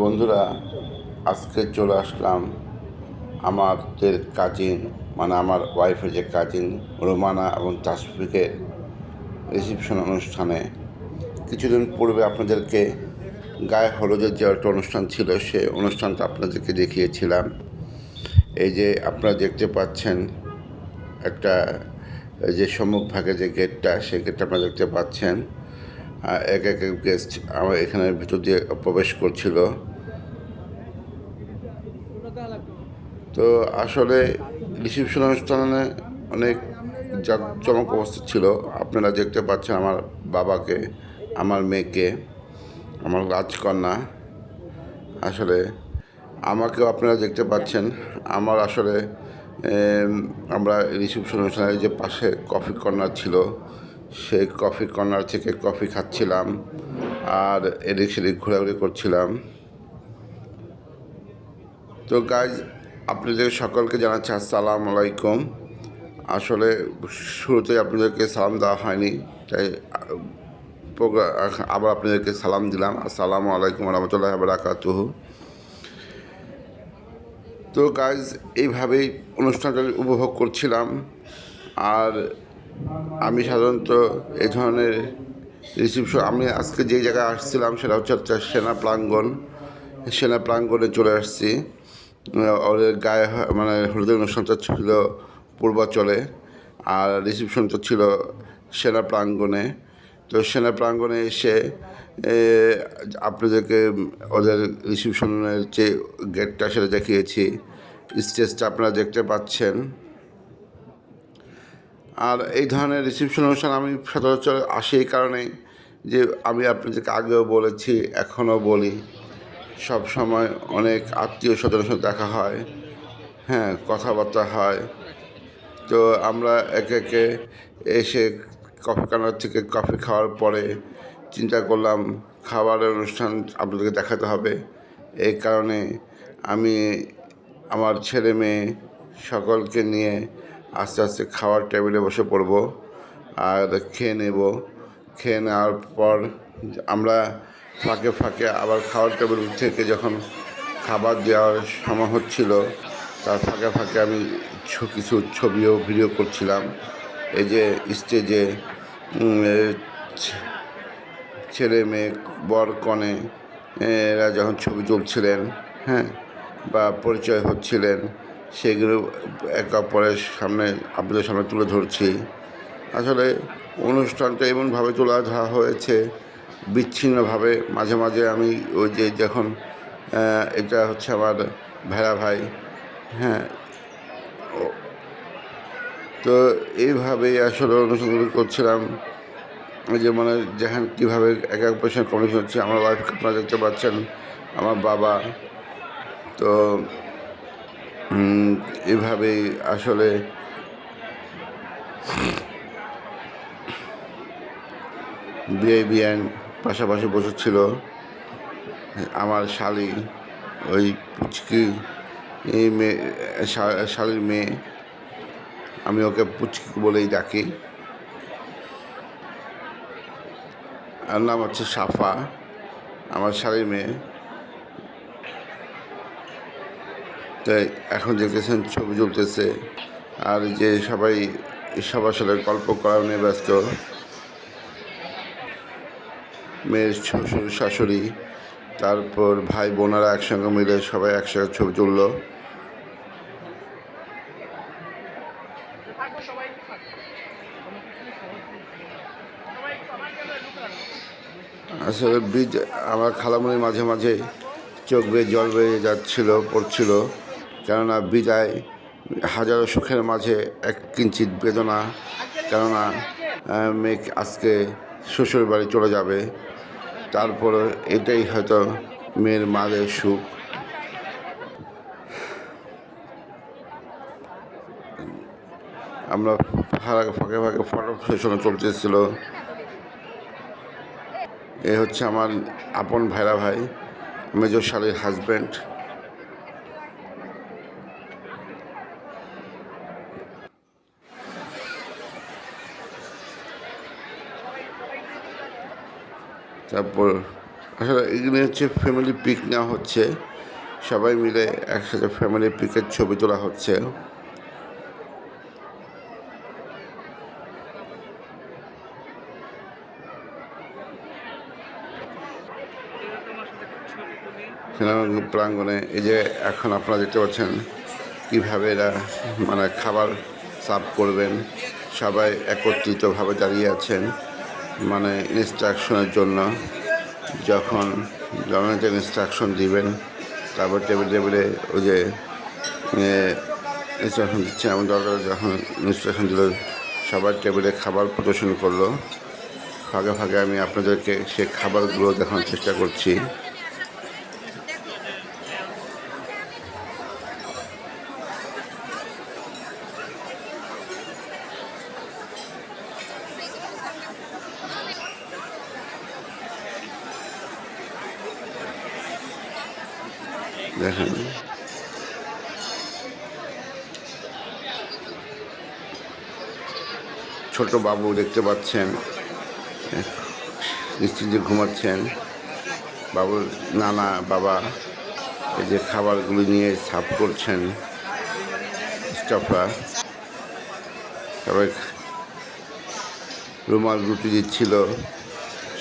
বন্ধুরা, আজকে চলে আসলাম আমাদের কাজিন মানে আমার ওয়াইফের যে কাজিন রোমানা এবং তাসফিকের রিসিপশন অনুষ্ঠানে। কিছুদিন পূর্বে আপনাদেরকে গায়ে হলুদের যে একটা অনুষ্ঠান ছিল, সে অনুষ্ঠানটা আপনাদেরকে দেখিয়েছিলাম। এই যে আপনারা দেখতে পাচ্ছেন একটা যে সম্মুখ ভাগে যে গেটটা সেই গেটটা আপনারা দেখতে পাচ্ছেন। এক এক গেস্ট আমার এখানে ভিতর দিয়ে প্রবেশ করছিল। তো আসলে রিসিপশন অনুষ্ঠানে অনেক জাঁকজমক অবস্থা ছিল। আপনারা দেখতে পাচ্ছেন আমার বাবাকে, আমার মেয়েকে, আমার রাজকন্যা। আসলে আমাকেও আপনারা দেখতে পাচ্ছেন। আমার আসলে আমরা রিসিপশন অনুষ্ঠানের যে পাশে কফি কর্নার ছিল সেই কফি কর্নার থেকে কফি খাচ্ছিলাম আর এদিক সেদিক ঘোরাঘুরি করছিলাম। তো গাইজ আপনাদের সকলকে জানাচ্ছি আসসালামু আলাইকুম। আসলে শুরুতে আপনাদেরকে সালাম দেওয়া হয়নি, তাই আবার আপনাদেরকে সালাম দিলাম। আসসালামু আলাইকুম রহমতুল্লাহ বারাকাতুহু তো গাইজ এইভাবেই অনুষ্ঠানটা উপভোগ করছিলাম। আর আমি সাধারণত এই ধরনের রিসিপশন আমি আজকে যে জায়গায় আসছিলাম সেটা হচ্ছে সেনা প্রাঙ্গণ। সেনা প্রাঙ্গণে চলে আসছি। ওদের গায়ে মানে হলুদের অনুষ্ঠানটা ছিল পূর্বাচলে, আর রিসিপশনটা ছিল সেনা প্রাঙ্গণে। তো সেনা প্রাঙ্গণে এসে আপনাদেরকে ওদের রিসিপশনের যে গেটটা সেটা দেখিয়েছি। স্টেজটা আপনারা দেখতে পাচ্ছেন। আর এই ধরনের রিসিপশন অনুষ্ঠান আমি সচরাচর আসি এই কারণে যে আমি আপনাদেরকে আগেও বলেছি, এখনও বলি। সব সময় অনেক আত্মীয় স্বজনের সাথে দেখা হয় হ্যাঁ কথাবার্তা হয়। তো আমরা একে একে এসে কফি কানার থেকে কফি খাওয়ার পরে চিন্তা করলাম, খাবারের অনুষ্ঠান আপনাদেরকে দেখাতে হবে। এই কারণে আমি আমার ছেলে মেয়ে সকলকে নিয়ে আস্তে আস্তে খাওয়ার টেবিলে বসে পড়ব, আর খেয়ে নেব। খেয়ে নেওয়ার পর আমরা ফাঁকে ফাঁকে আবার খাওয়ার টেবিল থেকে যখন খাবার দেওয়ার সময় হচ্ছিল, তার ফাঁকে ফাঁকে আমি কিছু ছবিও ভিডিও করছিলাম। এই যে স্টেজে ছেলে মেয়ে বর কনে, এরা যখন ছবি তুলছিলেন হ্যাঁ বা পরিচয় হচ্ছিলেন সেগুলো এক অপরের সামনে, আপনাদের সামনে তুলে ধরছি। আসলে অনুষ্ঠানটা এমনভাবে তুলে ধরা হয়েছে, বিচ্ছিন্নভাবে। মাঝে মাঝে আমি ওই যে যখন এটা হচ্ছে আমার ভেড়া ভাই হ্যাঁ তো এইভাবেই আসলে অনুষ্ঠানগুলো করছিলাম। যে মানে যেখানে কীভাবে এক এক পেশেন্ট কমিশন হচ্ছে, আমার ওয়াইফ আপনারা দেখতে পাচ্ছেন, আমার বাবা, তো এভাবেই আসলে বিয়ে বিয়ান পাশাপাশি বসেছিল। আমার শালি, ওই পুচকি মেয়ে শালির মেয়ে, আমি ওকে পুচকি বলেই ডাকি। আর নাম হচ্ছে সাফা, আমার শালির মেয়ে। তাই এখন দেখতেছেন ছবি চলতেছে আর যে সবাই সবার সাথে গল্প করা নিয়ে ব্যস্ত। মেয়ের শ্বশুর, শাশুড়ি, তারপর ভাই বোনেরা একসঙ্গে মিলে সবাই একসাথে ছবি তুললো। আসলে বীজ আমার খালামুনি মাঝে মাঝে চোখ বেয়ে জল বেয়ে যাচ্ছিল, পড়ছিল। কেননা বিদায় হাজারো সুখের মাঝে এক কিঞ্চিত বেদনা কেননা আহ, মেয়ে আজকে শ্বশুর বাড়ি চলে যাবে। তারপরে এটাই হয়তো মেয়ের মাদের সুখ। আমরা ফাঁকে ফাঁকে ফটো সেশনে চলতেছিল এ হচ্ছে আমার আপন ভাইরা ভাই মেজর শালীর হাজব্যান্ড তারপর আসলে এগুলি হচ্ছে ফ্যামিলি পিক নেওয়া হচ্ছে। সবাই মিলে একসাথে ফ্যামিলি পিকের ছবি তোলা হচ্ছে। সিনেমা প্রাঙ্গণে এই যে এখন আপনারা দেখতে পাচ্ছেন কীভাবে এরা মানে খাবার সার্ভ করবেন। সবাই একত্রিতভাবে দাঁড়িয়ে আছেন। মানে ইনস্ট্রাকশনের জন্য যখন জননেতা ইনস্ট্রাকশন দিবেন, তারপর টেবিল টেবিলে ওই যে ইনস্ট্রাকশন দিচ্ছেন এবং দরকার যখন ইনস্ট্রাকশন দিল, সবার টেবিলে খাবার প্রদর্শন করল। ফাঁকে ফাঁকে আমি আপনাদেরকে সে খাবারগুলো দেখানোর চেষ্টা করছি। দেখেন। ছোট বাবু দেখতে পাচ্ছেন, নিশ্চিন্তে ঘুমাচ্ছেন। বাবুর নানা, বাবা এই যে খাবারগুলি নিয়ে সাফ করছেন, স্টাফরা। সবাই রুমাল রুটি দিচ্ছিল।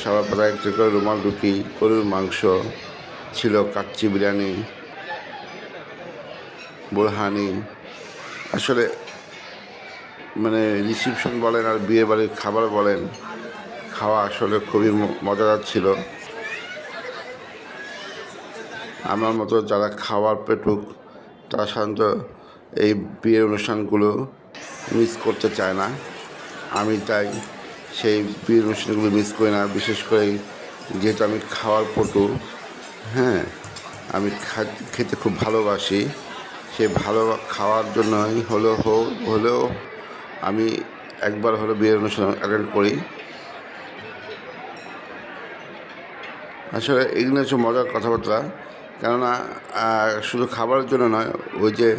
সবার প্রায় একটা করে রুমাল রুটি, গরুর মাংস ছিল, কাচ্চি বিরিয়ানি। বোরহানি আসলে মানে রিসিপশন বলেন আর বিয়ে বাড়ির খাবার বলেন, খাওয়া আসলে খুবই মজাদার ছিল। আমার মতো যারা খাওয়ার পেটুক, তারা সাধারণত এই বিয়ের অনুষ্ঠানগুলো মিস করতে চায় না। আমি তাই সেই বিয়ের অনুষ্ঠানগুলো মিস করি না, বিশেষ করে যেহেতু আমি খাওয়ার পটু হ্যাঁ আমি খেতে খুব ভালোবাসি। সেই ভালো খাওয়ার জন্যই হলো হোক হলেও আমি একবার হলো বিয়ের অনুষ্ঠান অ্যাটেন্ড করি। আসলে এগুলো হচ্ছে মজার কথাবার্তা। কেননা শুধু খাবারের জন্য নয়, ওই যে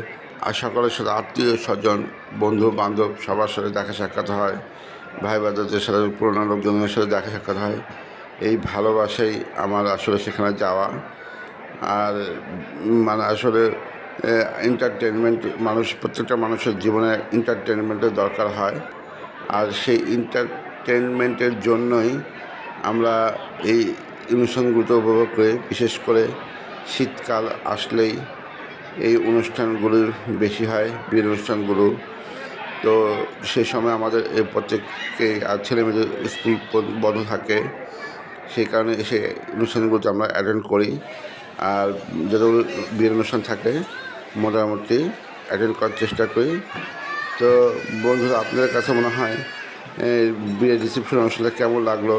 সকলের সাথে আত্মীয় স্বজন, বন্ধু বান্ধব সবার সাথে দেখা সাক্ষাৎ হয়। ভাই বাদাদের সাথে, পুরোনো লোকজনের সাথে দেখা সাক্ষাৎ হয়। এই ভালোবাসাই আমার আসলে সেখানে যাওয়া। আর মানে আসলে এন্টারটেনমেন্ট মানুষ, প্রত্যেকটা মানুষের জীবনে এন্টারটেনমেন্টের দরকার হয়। আর সেই এন্টারটেনমেন্টের জন্যই আমরা এই অনুষ্ঠানগুলো উপভোগ করে। বিশেষ করে শীতকাল আসলেই এই অনুষ্ঠানগুলো বেশি হয় বিয়ের অনুষ্ঠানগুলো। তো সেই সময় আমাদের এই প্রত্যেককে, আর ছেলে মেয়েদের স্কুল বন্ধ থাকে। সেই কারণে এসে অনুষ্ঠানগুলোতে আমরা অ্যাটেন্ড করি। আর যতগুলো বিয়ের অনুষ্ঠান থাকে মোটামুটি অ্যাটেন্ড করার চেষ্টা করি। তো বন্ধুরা, আপনাদের কাছে মনে হয় বিয়ের রিসেপশন অনুষ্ঠানটা কেমন লাগল?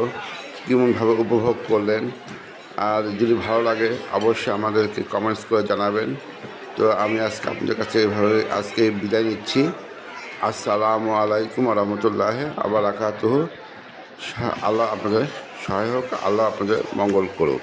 কেমনভাবে উপভোগ করলেন? আর যদি ভালো লাগে, অবশ্যই আমাদেরকে কমেন্টস করে জানাবেন। তো আমি আজকে আপনাদের কাছে এভাবে আজকে বিদায় নিচ্ছি। আসসালামু আলাইকুম রহমতুল্লাহ আবার রাখাত আল্লাহ আপনাদের সহায় হোক, আল্লাহ আপনাদের মঙ্গল করুক।